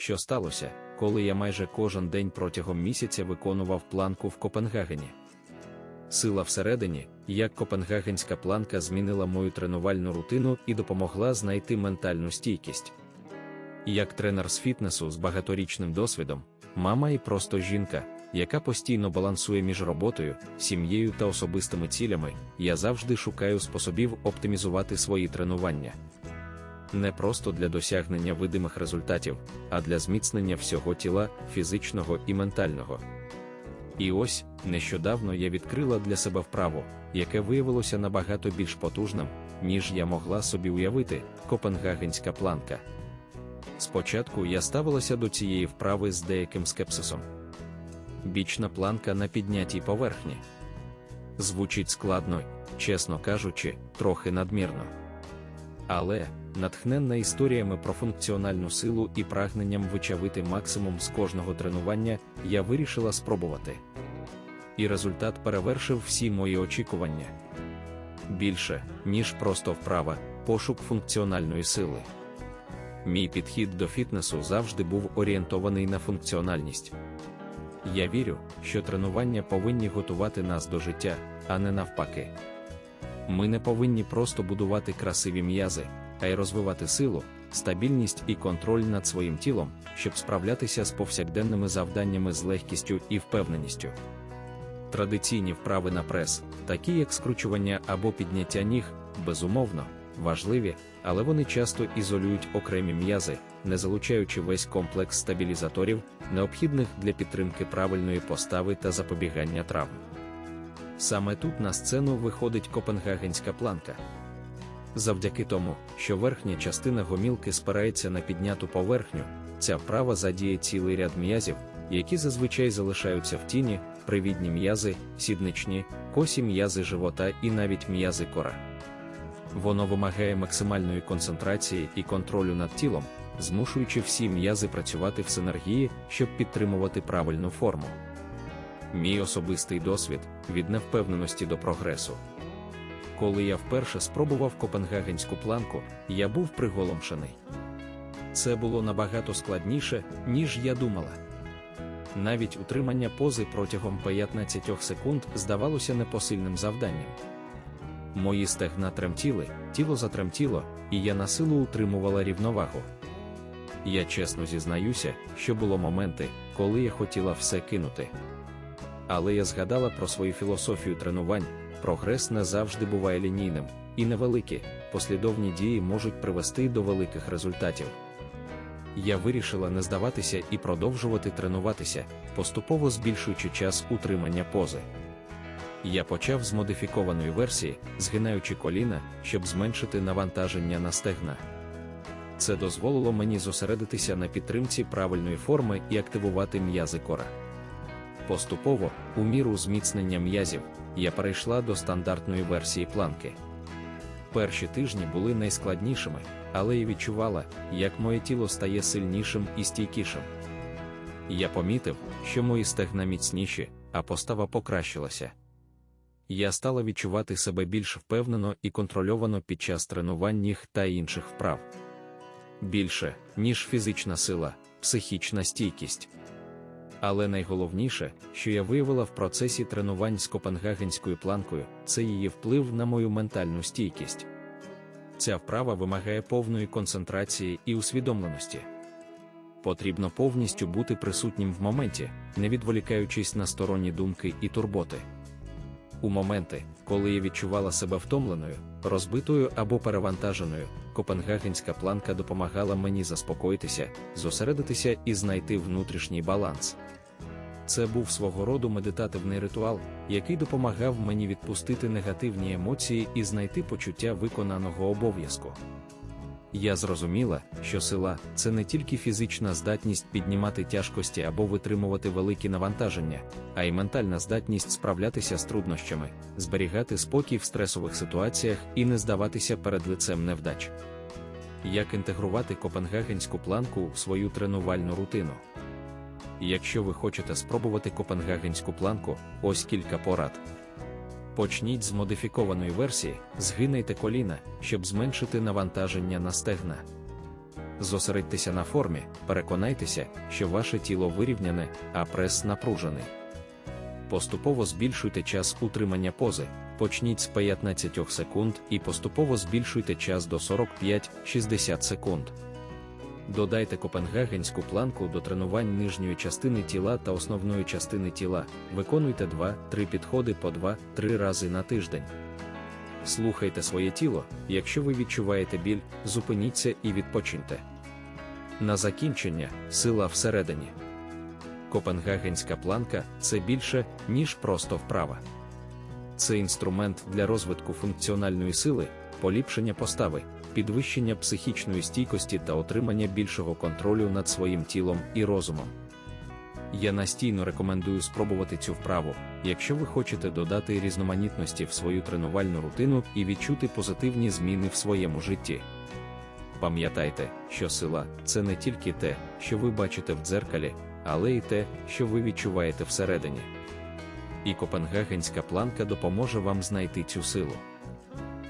що сталося, коли я майже кожен день протягом місяця виконував планку в Копенгагені. Сила всередині, як Копенгагенська планка змінила мою тренувальну рутину і допомогла знайти ментальну стійкість. Як тренер з фітнесу з багаторічним досвідом, мама і просто жінка, яка постійно балансує між роботою, сім'єю та особистими цілями, я завжди шукаю способів оптимізувати свої тренування. Не просто для досягнення видимих результатів, а для зміцнення всього тіла, фізичного і ментального. І ось нещодавно я відкрила для себе вправу, яке виявилося набагато більш потужним, ніж я могла собі уявити, Копенгагенська планка. Спочатку я ставилася до цієї вправи з деяким скепсисом. Бічна планка на піднятій поверхні. Звучить складно, чесно кажучи, трохи надмірно. Але, натхненна історіями про функціональну силу і прагненням вичавити максимум з кожного тренування, я вирішила спробувати. І результат перевершив всі мої очікування. Більше, ніж просто вправа, пошук функціональної сили. Мій підхід до фітнесу завжди був орієнтований на функціональність. Я вірю, що тренування повинні готувати нас до життя, а не навпаки. Ми не повинні просто будувати красиві м'язи, а й розвивати силу, стабільність і контроль над своїм тілом, щоб справлятися з повсякденними завданнями з легкістю і впевненістю. Традиційні вправи на прес, такі як скручування або підняття ніг, безумовно, важливі, але вони часто ізолюють окремі м'язи, не залучаючи весь комплекс стабілізаторів, необхідних для підтримки правильної постави та запобігання травм. Саме тут на сцену виходить копенгагенська планка. Завдяки тому, що верхня частина гомілки спирається на підняту поверхню, ця вправа задіє цілий ряд м'язів, які зазвичай залишаються в тіні, привідні м'язи, сідничні, косі м'язи живота і навіть м'язи кора. Воно вимагає максимальної концентрації і контролю над тілом, змушуючи всі м'язи працювати в синергії, щоб підтримувати правильну форму. Мій особистий досвід від невпевненості до прогресу. Коли я вперше спробував копенгагенську планку, я був приголомшений. Це було набагато складніше, ніж я думала. Навіть утримання пози протягом 15 секунд здавалося непосильним завданням. Мої стегна тремтіли, тіло затремтіло, і я на силу утримувала рівновагу. Я чесно зізнаюся, що було моменти, коли я хотіла все кинути. Але я згадала про свою філософію тренувань, прогрес не завжди буває лінійним, і невеликі, послідовні дії можуть привести до великих результатів. Я вирішила не здаватися і продовжувати тренуватися, поступово збільшуючи час утримання пози. Я почав з модифікованої версії, згинаючи коліна, щоб зменшити навантаження на стегна. Це дозволило мені зосередитися на підтримці правильної форми і активувати м'язи кора. Поступово, у міру зміцнення м'язів, я перейшла до стандартної версії планки. Перші тижні були найскладнішими, але я відчувала, як моє тіло стає сильнішим і стійкішим. Я помітив, що мої стегна міцніші, а постава покращилася. Я стала відчувати себе більш впевнено і контрольовано під час тренувань ніг та інших вправ. Більше, ніж фізична сила, психічна стійкість. Але найголовніше, що я виявила в процесі тренувань з копенгагенською планкою, це її вплив на мою ментальну стійкість. Ця вправа вимагає повної концентрації і усвідомленості. Потрібно повністю бути присутнім в моменті, не відволікаючись на сторонні думки і турботи. У моменти, коли я відчувала себе втомленою, розбитою або перевантаженою, копенгагенська планка допомагала мені заспокоїтися, зосередитися і знайти внутрішній баланс. Це був свого роду медитативний ритуал, який допомагав мені відпустити негативні емоції і знайти почуття виконаного обов'язку. Я зрозуміла, що сила це не тільки фізична здатність піднімати тяжкості або витримувати великі навантаження, а й ментальна здатність справлятися з труднощами, зберігати спокій в стресових ситуаціях і не здаватися перед лицем невдач. Як інтегрувати копенгагенську планку в свою тренувальну рутину? Якщо ви хочете спробувати копенгагенську планку, ось кілька порад. Почніть з модифікованої версії, згинайте коліна, щоб зменшити навантаження на стегна. Зосередьтеся на формі, переконайтеся, що ваше тіло вирівняне, а прес напружений. Поступово збільшуйте час утримання пози, почніть з 15 секунд і поступово збільшуйте час до 45-60 секунд. Додайте копенгагенську планку до тренувань нижньої частини тіла та основної частини тіла, виконуйте 2-3 підходи по 2-3 рази на тиждень. Слухайте своє тіло, якщо ви відчуваєте біль, зупиніться і відпочиньте. На закінчення сила всередині. Копенгагенська планка це більше, ніж просто вправа. Це інструмент для розвитку функціональної сили, поліпшення постави, підвищення психічної стійкості та отримання більшого контролю над своїм тілом і розумом. Я настійно рекомендую спробувати цю вправу, якщо ви хочете додати різноманітності в свою тренувальну рутину і відчути позитивні зміни в своєму житті. Пам'ятайте, що сила це не тільки те, що ви бачите в дзеркалі, але й те, що ви відчуваєте всередині. І Копенгагенська планка допоможе вам знайти цю силу.